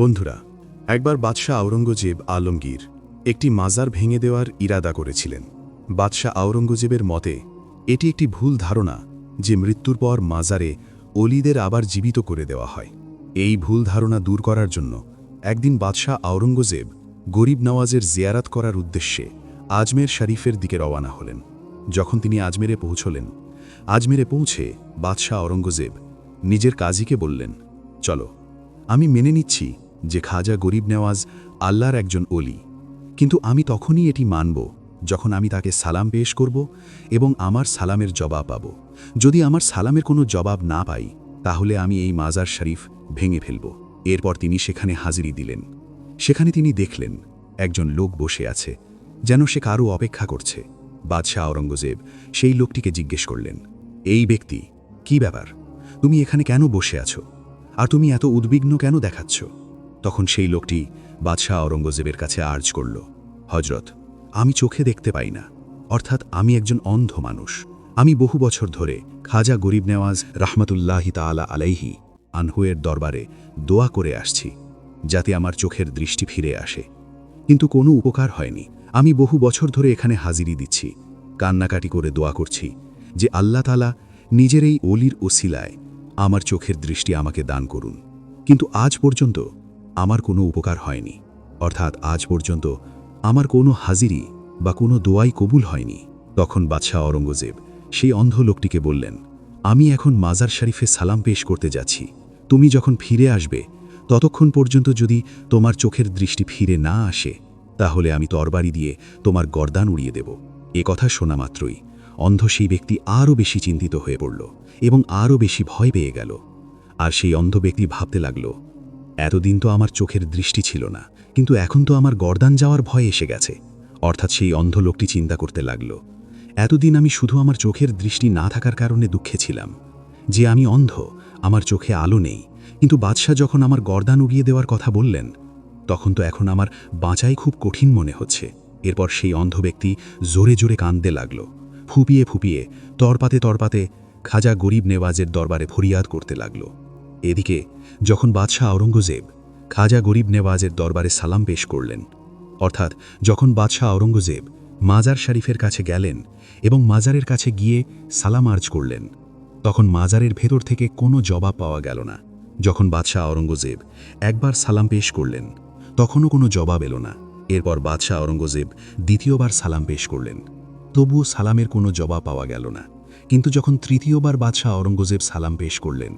বন্ধুরা, একবার বাদশাহ আওরঙ্গজেব আলমগীর একটি মাজার ভেঙে দেওয়ার ইরাদা করেছিলেন। বাদশাহ আওরঙ্গজেবের মতে, এটি একটি ভুল ধারণা যে মৃত্যুর পর মাজারে অলিদের আবার জীবিত করে দেওয়া হয়। এই ভুল ধারণা দূর করার জন্য একদিন বাদশাহ আওরঙ্গজেব গরিব নওয়াজের জিয়ারাত করার উদ্দেশ্যে আজমের শরীফের দিকে রওয়ানা হলেন। যখন তিনি আজমেরে পৌঁছলেন, আজমেরে পৌঁছে বাদশাহ আওরঙ্গজেব নিজের কাজীকে বললেন, চলো, আমি মেনে নিচ্ছি যে খাজা গরিব নেওয়াজ আল্লাহর একজন অলি কিন্তু আমি তখনই এটি মানব, যখন আমি তাকে সালাম পেশ করব এবং আমার সালামের জবাব পাব। যদি আমার সালামের কোনো জবাব না পাই, তাহলে আমি এই মাজার শরীফ ভেঙে ফেলব। এরপর তিনি সেখানে হাজিরি দিলেন। সেখানে তিনি দেখলেন, একজন লোক বসে আছে, যেন সে কারও অপেক্ষা করছে। বাদশাহ আওরঙ্গজেব সেই লোকটিকে জিজ্ঞেস করলেন, এই ব্যক্তি, কি ব্যাপার? তুমি এখানে কেন বসে আছো? আর তুমি এত উদ্বিগ্ন কেন দেখাচ্ছ? তখন সেই লোকটি বাদশাহ আওরঙ্গজেবের কাছে আর্জ করল হজরত আমি চোখে দেখতে পাই না। অর্থাৎ আমি একজন অন্ধ মানুষ। আমি বহু বছর ধরে খাজা গরিব নেওয়াজ রাহমাতুল্লাহি তাআলা আলাইহি আনহুয়ের দরবারে দোয়া করে আসছি, যাতে আমার চোখের দৃষ্টি ফিরে আসে। কিন্তু কোনো উপকার হয়নি। আমি বহু বছর ধরে এখানে হাজিরি দিচ্ছি, কান্নাকাটি করে দোয়া করছি যে আল্লাহ তালা নিজের এই অলির ওসিলায় আমার চোখের দৃষ্টি আমাকে দান করুন। কিন্তু আজ পর্যন্ত আমার কোনো উপকার হয়নি। অর্থাৎ আজ পর্যন্ত আমার কোনো হাজিরি বা কোনো দোয়াই কবুল হয়নি। তখন বাদশাহ অরঙ্গজেব সেই অন্ধ লোকটিকে বললেন, আমি এখন মাজার শরীফে সালাম পেশ করতে যাচ্ছি। তুমি যখন ফিরে আসবে, ততক্ষণ পর্যন্ত যদি তোমার চোখের দৃষ্টি ফিরে না আসে, তাহলে আমি তরবারি দিয়ে তোমার গর্দান উড়িয়ে দেব। এ কথা শোনা মাত্রই অন্ধ সেই ব্যক্তি আরও বেশি চিন্তিত হয়ে পড়ল এবং আরও বেশি ভয় পেয়ে গেল। আর সেই অন্ধ ব্যক্তি ভাবতে লাগল এতদিন তো আমার চোখের দৃষ্টি ছিল না, কিন্তু এখন তো আমার গর্দান যাওয়ার ভয় এসে গেছে। অর্থাৎ সেই অন্ধ লোকটি চিন্তা করতে লাগল। এতদিন আমি শুধু আমার চোখের দৃষ্টি না থাকার কারণে দুঃখে ছিলাম। যে আমি অন্ধ, আমার চোখে আলো নেই, কিন্তু বাদশাহ যখন আমার গর্দান উগিয়ে দেওয়ার কথা বললেন, তখন তো এখন আমার বাঁচাই খুব কঠিন মনে হচ্ছে। এরপর সেই অন্ধ ব্যক্তি জোরে জোরে কাঁদতে লাগল। ফুপিয়ে ফুপিয়ে, তরপাতে তরপাতে খাজা গরিব নেওয়াজের দরবারে ফরিয়াদ করতে লাগল। এদিকে, যখন বাদশাহ আওরঙ্গজেব খাজা গরিব নেওয়াজের দরবারে সালাম পেশ করলেন, অর্থাৎ যখন বাদশাহ আওরঙ্গজেব মাজার শরীফের কাছে গেলেন এবং মাজারের কাছে গিয়ে সালাম আর্জ করলেন, তখন মাজারের ভেতর থেকে কোনো জবাব পাওয়া গেল না। যখন বাদশাহ আওরঙ্গজেব একবার সালাম পেশ করলেন, তখনও কোনো জবাব এলো না। এরপর বাদশাহ আওরঙ্গজেব দ্বিতীয়বার সালাম পেশ করলেন, তবুও সালামের কোনো জবাব পাওয়া গেল না। কিন্তু যখন তৃতীয়বার বাদশাহ আওরঙ্গজেব সালাম পেশ করলেন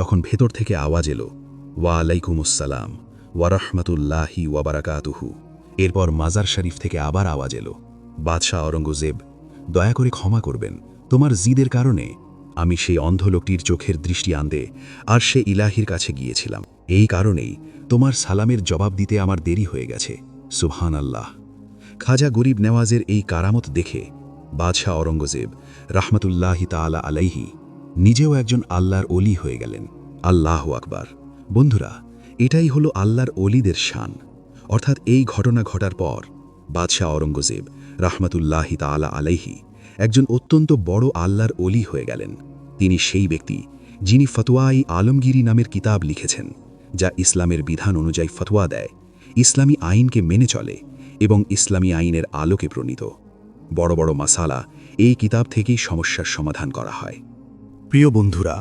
তখন ভেতর থেকে আওয়াজ এলো, ওয়া আলাইকুমুসসালাম ওয়ারহমতুল্লাহি ওয়াবারাকাতুহু এরপর মাজার শরীফ থেকে আবার আওয়াজ এলো, বাদশাহ আওরঙ্গজেব দয়া করে ক্ষমা করবেন। তোমার জিদের কারণে আমি সেই অন্ধ লোকটির চোখের দৃষ্টি আনতে আর সে ইলাহির কাছে গিয়েছিলাম। এই কারণেই তোমার সালামের জবাব দিতে আমার দেরি হয়ে গেছে। সুবহান আল্লাহ খাজা গরিব নেওয়াজের এই কারামত দেখে বাদশাহ অরঙ্গজেব রাহমাতুল্লাহি তাআলা আলাইহি নিজেও একজন আল্লাহর অলি হয়ে গেলেন। আল্লাহ আকবার। বন্ধুরা, এটাই হলো আল্লাহর অলিদের শান। অর্থাৎ এই ঘটনা ঘটার পর বাদশাহ অরঙ্গজেব রাহমাতুল্লাহি তাআলা আলাইহি একজন অত্যন্ত বড় আল্লাহর অলি হয়ে গেলেন। তিনি সেই ব্যক্তি যিনি ফতোয়াই আলমগিরি নামের কিতাব লিখেছেন, যা ইসলামের বিধান অনুযায়ী ফতোয়া দেয়, ইসলামী আইনকে মেনে চলে এবং ইসলামী আইনের আলোকে প্রণীত। বড় বড় মাসালা এই কিতাব থেকেই সমস্যার সমাধান করা হয়। প্রিয় বন্ধুরা,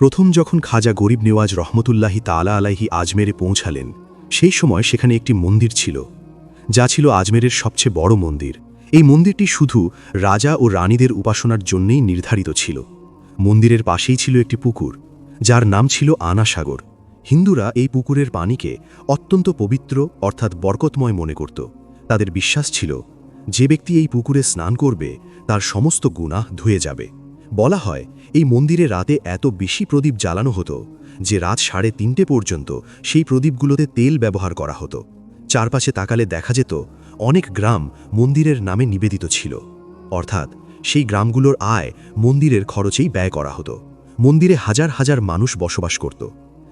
প্রথম যখন খাজা গরিব নেওয়াজ রহমতুল্লাহি তালা আলাইহি আজমেরে পৌঁছালেন, সেই সময় সেখানে একটি মন্দির ছিল, যা ছিল আজমেরের সবচেয়ে বড় মন্দির। এই মন্দিরটি শুধু রাজা ও রানীদের উপাসনার জন্যেই নির্ধারিত ছিল। মন্দিরের পাশেই ছিল একটি পুকুর, যার নাম ছিল আনাসাগর। হিন্দুরা এই পুকুরের পানিকে অত্যন্ত পবিত্র অর্থাৎ বরকতময় মনে করত। তাদের বিশ্বাস ছিল, যে ব্যক্তি এই পুকুরে স্নান করবে, তার সমস্ত গুনাহ ধুয়ে যাবে। বলা হয়, এই মন্দিরে রাতে এত বেশি প্রদীপ জ্বালানো হতো যে রাত সাড়ে তিনটে পর্যন্ত সেই প্রদীপগুলোতে তেল ব্যবহার করা হতো। চারপাশে তাকালে দেখা যেত, অনেক গ্রাম মন্দিরের নামে নিবেদিত ছিল। অর্থাৎ সেই গ্রামগুলোর আয় মন্দিরের খরচেই ব্যয় করা হতো। মন্দিরে হাজার হাজার মানুষ বসবাস করত।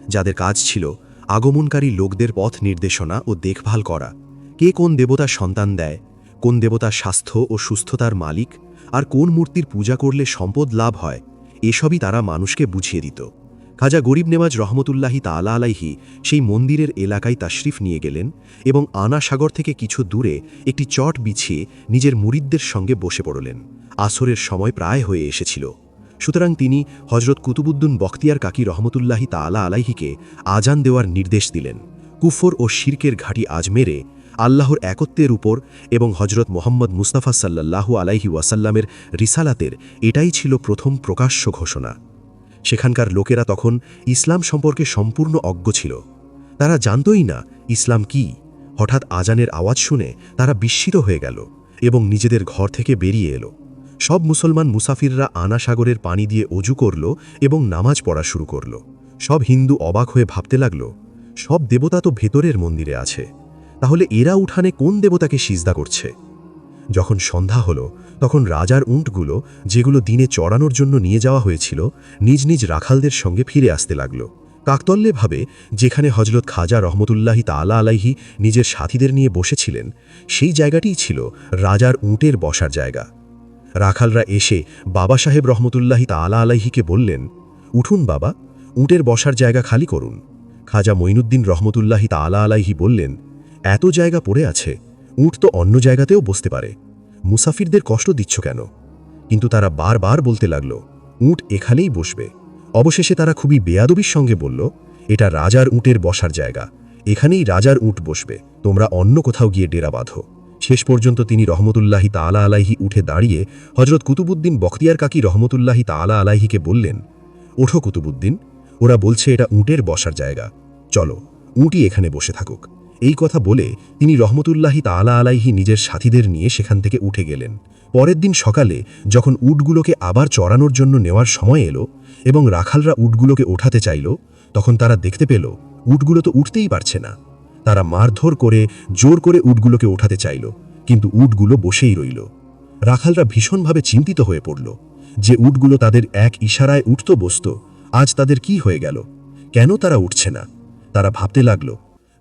যাদের কাজ ছিল আগমনকারী লোকদের পথ নির্দেশনা ও দেখভাল করা। কে কোন দেবতা সন্তান দেয়, কোন দেবতা স্বাস্থ্য ও সুস্থতার মালিক আর কোন মূর্তির পূজা করলে সম্পদ লাভ হয়, এসবই তারা মানুষকে বুঝিয়ে দিত। খাজা গরিব নেওয়াজ রহমতুল্লাহি তালা আলাইহি সেই মন্দিরের এলাকায় তাশরিফ নিয়ে গেলেন এবং আনা সাগর থেকে কিছু দূরে একটি চট বিছিয়ে নিজের মুরিদদের সঙ্গে বসে পড়লেন। আসরের সময় প্রায় হয়ে এসেছিল। সুতরাং তিনি হজরত কুতুবুদ্দিন বখতিয়ার কাকি রহমতুল্লাহি তালা আলাইহিকে আজান দেওয়ার নির্দেশ দিলেন। কুফর ও শির্কের ঘাঁটি আজমেরে আল্লাহর একত্বের উপর এবং হজরত মোহাম্মদ মুস্তাফা সাল্লাল্লাহু আলাইহি ওয়াসাল্লামের রিসালাতের এটাই ছিল প্রথম প্রকাশ্য ঘোষণা। সেখানকার লোকেরা তখন ইসলাম সম্পর্কে সম্পূর্ণ অজ্ঞ ছিল। তারা জানতই না ইসলাম কি। হঠাৎ আজানের আওয়াজ শুনে তারা বিস্মিত হয়ে গেল এবং নিজেদের ঘর থেকে বেরিয়ে এলো। সব মুসলমান মুসাফিররা আনা সাগরের পানি দিয়ে অজু করল এবং নামাজ পড়া শুরু করল। সব হিন্দু অবাক হয়ে ভাবতে লাগল, সব দেবতা তো ভেতরের মন্দিরে আছে। তাহলে এরা উঠানে কোন দেবতাকে সিজদা করছে? যখন সন্ধ্যা হলো, তখন রাজার উঁটগুলো, যেগুলো দিনে চড়ানোর জন্য নিয়ে যাওয়া হয়েছিল, নিজ নিজ রাখালদের সঙ্গে ফিরে আসতে লাগল। কাকতল্যেভাবে যেখানে হজরত খাজা রহমতুল্লাহি তালা আলাইহি নিজের সাথীদের নিয়ে বসেছিলেন, সেই জায়গাটিই ছিল রাজার উঁটের বসার জায়গা। রাখালরা এসে বাবা সাহেব রহমতুল্লাহি তালা আলাইহিকে বললেন, উঠুন বাবা, উঁটের বসার জায়গা খালি করুন। খাজা মঈনুদ্দিন রহমতুল্লাহি তালা আলাইহি বললেন এত জায়গা পড়ে আছে, উঁট তো অন্য জায়গাতেও বসতে পারে। মুসাফিরদের কষ্ট দিচ্ছ কেন? কিন্তু তারা বারবার বলতে লাগল, উঁট এখানেই বসবে। অবশেষে তারা খুবই বেয়াদবির সঙ্গে বলল, এটা রাজার উঁটের বসার জায়গা, এখানেই রাজার উঁট বসবে, তোমরা অন্য কোথাও গিয়ে ডেরা বাঁধো। শেষ পর্যন্ত তিনি রহমতুল্লাহি তালা আলাইহি উঠে দাঁড়িয়ে হজরত কুতুবুদ্দিন বখতিয়ার কাকি রহমতুল্লাহি তালা আলাইহিকে বললেন, ওঠো কুতুবুদ্দিন ওরা বলছে এটা উঁটের বসার জায়গা, চলো উঁটি এখানে বসে থাকুক। এই কথা বলে তিনি রহমতুল্লাহি তালা আলাইহি নিজের সাথীদের নিয়ে সেখান থেকে উঠে গেলেন। পরের দিন সকালে যখন উটগুলোকে আবার চড়ানোর জন্য নেওয়ার সময় এলো এবং রাখালরা উটগুলোকে ওঠাতে চাইল, তখন তারা দেখতে পেল উটগুলো তো উঠতেই পারছে না। তারা মারধর করে, জোর করে উটগুলোকে ওঠাতে চাইল, কিন্তু উটগুলো বসেই রইল। রাখালরা ভীষণভাবে চিন্তিত হয়ে পড়ল যে উটগুলো তাদের এক ইশারায় উঠত বসত, আজ তাদের কি হয়ে গেল? কেন তারা উঠছে না? তারা ভাবতে লাগল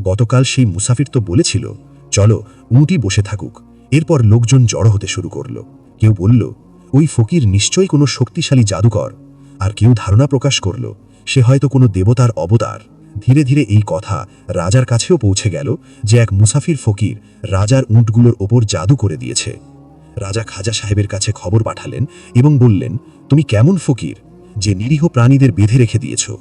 গতকাল সেই মুসাফির তো বলেছিল, চলো উঁটি বসে থাকুক। এরপর লোকজন জড়ো হতে শুরু করল। কেউ বলল, ওই ফকির নিশ্চয়ই কোনো শক্তিশালী জাদুকর। আর কেউ ধারণা প্রকাশ করল, সে হয়তো কোনো দেবতার অবতার। ধীরে ধীরে এই কথা রাজার কাছেও পৌঁছে গেল যে এক মুসাফির ফকির রাজার উঁটগুলোর ওপর জাদু করে দিয়েছে। রাজা খাজা সাহেবের কাছে খবর পাঠালেন এবং বললেন, তুমি কেমন ফকির, যে নিরীহ প্রাণীদের বেঁধে রেখে দিয়েছ?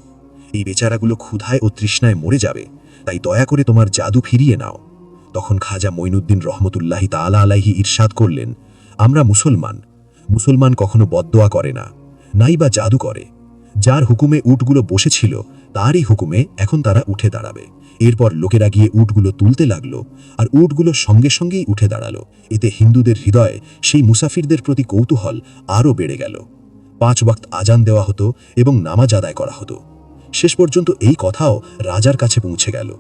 এই বেচারাগুলো ক্ষুধায় ও তৃষ্ণায় মরে যাবে। তাই দয়া করে তোমার জাদু ফিরিয়ে নাও। তখন খাজা মঈনুদ্দিন রহমতুল্লাহি তালা আলাইহি ইরশাদ করলেন, আমরা মুসলমান। মুসলমান কখনো বদদোয়া করে না, নাই বা জাদু করে। যার হুকুমে উটগুলো বসেছিল, তারই হুকুমে এখন তারা উঠে দাঁড়াবে। এরপর লোকেরা গিয়ে উটগুলো তুলতে লাগল আর উটগুলো সঙ্গে সঙ্গেই উঠে দাঁড়াল। এতে হিন্দুদের হৃদয়ে সেই মুসাফিরদের প্রতি কৌতূহল আরও বেড়ে গেল। পাঁচ ওয়াক্ত আজান দেওয়া হতো এবং নামাজ আদায় করা হতো। শেষ পর্যন্ত এই কথাও রাজার কাছে পৌঁছে গেল।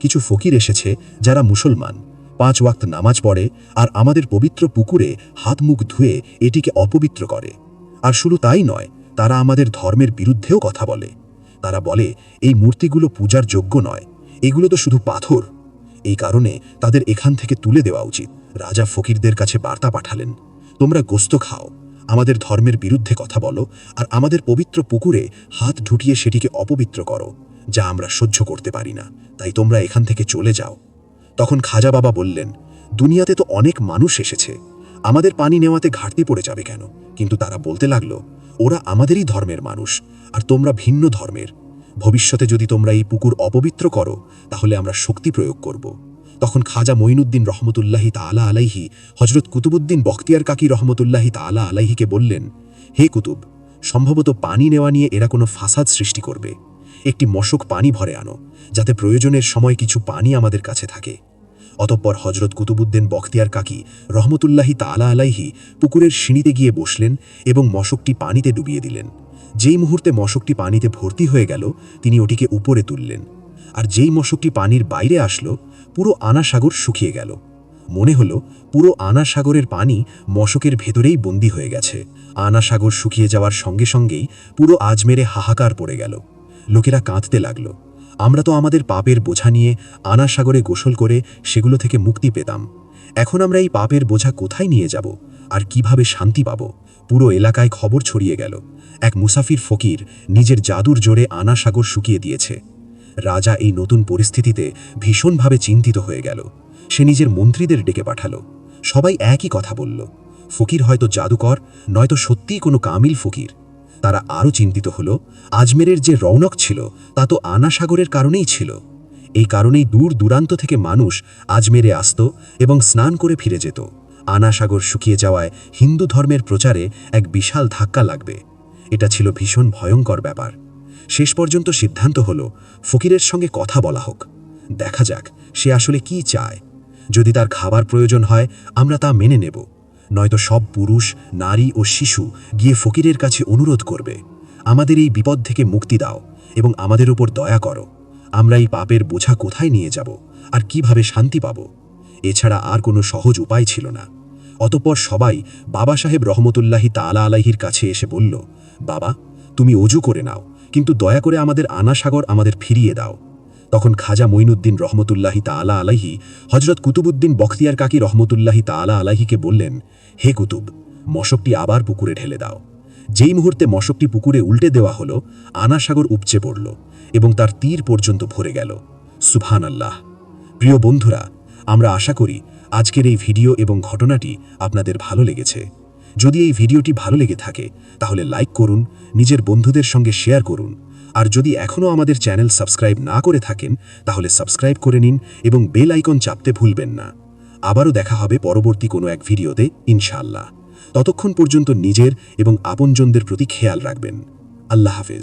কিছু ফকির এসেছে যারা মুসলমান। পাঁচ ওয়াক্ত নামাজ পড়ে আর আমাদের পবিত্র পুকুরে হাত মুখ ধুয়ে এটিকে অপবিত্র করে। আর শুধু তাই নয়, তারা আমাদের ধর্মের বিরুদ্ধেও কথা বলে। তারা বলে, এই মূর্তিগুলো পূজার যোগ্য নয়। এগুলো তো শুধু পাথর। এই কারণে তাদের এখান থেকে তুলে দেওয়া উচিত। রাজা ফকিরদের কাছে বার্তা পাঠালেন, তোমরা গোস্ত খাও। আমাদের ধর্মের বিরুদ্ধে কথা বলো আর আমাদের পবিত্র পুকুরে হাত ঢুটিয়ে সেটিকে অপবিত্র করো, যা আমরা সহ্য করতে পারি না। তাই তোমরা এখান থেকে চলে যাও। তখন খাজা বাবা বললেন, দুনিয়াতে তো অনেক মানুষ এসেছে। আমাদের পানি নেওয়াতে ঘাটতি পড়ে যাবে কেন? কিন্তু তারা বলতে লাগল, ওরা আমাদেরই ধর্মের মানুষ, আর তোমরা ভিন্ন ধর্মের। ভবিষ্যতে যদি তোমরা এই পুকুর অপবিত্র করো, তাহলে আমরা শক্তি প্রয়োগ করব। তখন খাজা মঈনুদ্দিন রহমতুল্লাহি তালা আলাইহি হজরত কুতুবুদ্দিন বখতিয়ার কাকি রহমতুল্লাহি তালা আলাইহিকে বললেন, হে কুতুব, সম্ভবত পানি নেওয়া নিয়ে এরা কোনো ফাসাদ সৃষ্টি করবে। একটি মশক পানি ভরে আনো, যাতে প্রয়োজনের সময় কিছু পানি আমাদের কাছে থাকে। অতঃপর হজরত কুতুবুদ্দিন বখতিয়ার কাকি রহমতুল্লাহি তালা আলাইহি পুকুরের সিঁড়িতে গিয়ে বসলেন এবং মশকটি পানিতে ডুবিয়ে দিলেন। যেই মুহূর্তে মশকটি পানিতে ভর্তি হয়ে গেল, তিনি ওটিকে উপরে তুললেন। আর যেই মশকটি পানির বাইরে আসলো, পুরো আনা সাগর শুকিয়ে গেল। মনে হলো, পুরো আনা সাগরের পানি মশকের ভেতরেই বন্দি হয়ে গেছে। আনা সাগর শুকিয়ে যাওয়ার সঙ্গে সঙ্গেই পুরো আজমেরে হাহাকার পড়ে গেল। লোকেরা কাঁদতে লাগল। আমরা তো আমাদের পাপের বোঝা নিয়ে আনা সাগরে গোসল করে সেগুলো থেকে মুক্তি পেতাম। এখন আমরা এই পাপের বোঝা কোথায় নিয়ে যাব? আর কীভাবে শান্তি পাব? পুরো এলাকায় খবর ছড়িয়ে গেল। এক মুসাফির ফকির নিজের জাদুর জোরে আনা সাগর শুকিয়ে দিয়েছে। রাজা এই নতুন পরিস্থিতিতে ভীষণভাবে চিন্তিত হয়ে গেল। সে নিজের মন্ত্রীদের ডেকে পাঠালো। সবাই একই কথা বলল। ফকির হয়তো জাদুকর, নয়তো সত্যিই কোনো কামিল ফকির। তারা আরও চিন্তিত হল, আজমেরের যে রৌনক ছিল, তা তো আনা সাগরের কারণেই ছিল। এই কারণেই দূর দূরান্ত থেকে মানুষ আজমেরে আসত এবং স্নান করে ফিরে যেত। আনা সাগর শুকিয়ে যাওয়ায় হিন্দু ধর্মের প্রচারে এক বিশাল ধাক্কা লাগবে। এটা ছিল ভীষণ ভয়ঙ্কর ব্যাপার। শেষ পর্যন্ত সিদ্ধান্ত হল, ফকিরের সঙ্গে কথা বলা হোক। দেখা যাক সে আসলে কি চায়। যদি তার খাবার প্রয়োজন হয়, আমরা তা মেনে নেব। নয়তো সব পুরুষ, নারী ও শিশু গিয়ে ফকিরের কাছে অনুরোধ করবে, আমাদের এই বিপদ থেকে মুক্তি দাও এবং আমাদের উপর দয়া করো। আমরা এই পাপের বোঝা কোথায় নিয়ে যাব আর কীভাবে শান্তি পাব? এছাড়া আর কোনো সহজ উপায় ছিল না। অতপর সবাই বাবা সাহেব রহমতুল্লাহি তালা আলাহির কাছে এসে বলল, বাবা, তুমি অজু করে নাও। কিন্তু দয়া করে আমাদের আনা সাগর আমাদের ফিরিয়ে দাও। তখন খাজা মঈনুদ্দিন রহমতুল্লাহি তালা আলাহি হজরত কুতুবুদ্দিন বখতিয়ার কাকি রহমতুল্লাহি তালা আলাহিকে বললেন, হে কুতুব, মশকটি আবার পুকুরে ঢেলে দাও। যেই মুহূর্তে মশকটি পুকুরে উল্টে দেওয়া হলো আনা সাগর উপচে পড়ল এবং তার তীর পর্যন্ত ভরে গেল। সুবহান আল্লাহ প্রিয় বন্ধুরা, আমরা আশা করি আজকের এই ভিডিও এবং ঘটনাটি আপনাদের ভালো লেগেছে। যদি এই ভিডিওটি ভালো লেগে থাকে, তাহলে লাইক করুন, নিজের বন্ধুদের সঙ্গে শেয়ার করুন। আর যদি এখনও আমাদের চ্যানেল সাবস্ক্রাইব না করে থাকেন, তাহলে সাবস্ক্রাইব করে নিন এবং বেল আইকন চাপতে ভুলবেন না। আবারও দেখা হবে পরবর্তী কোনো এক ভিডিওতে, ইনশাআল্লাহ। ততক্ষণ পর্যন্ত নিজের এবং আপনজনদের প্রতি খেয়াল রাখবেন। আল্লাহ হাফেজ।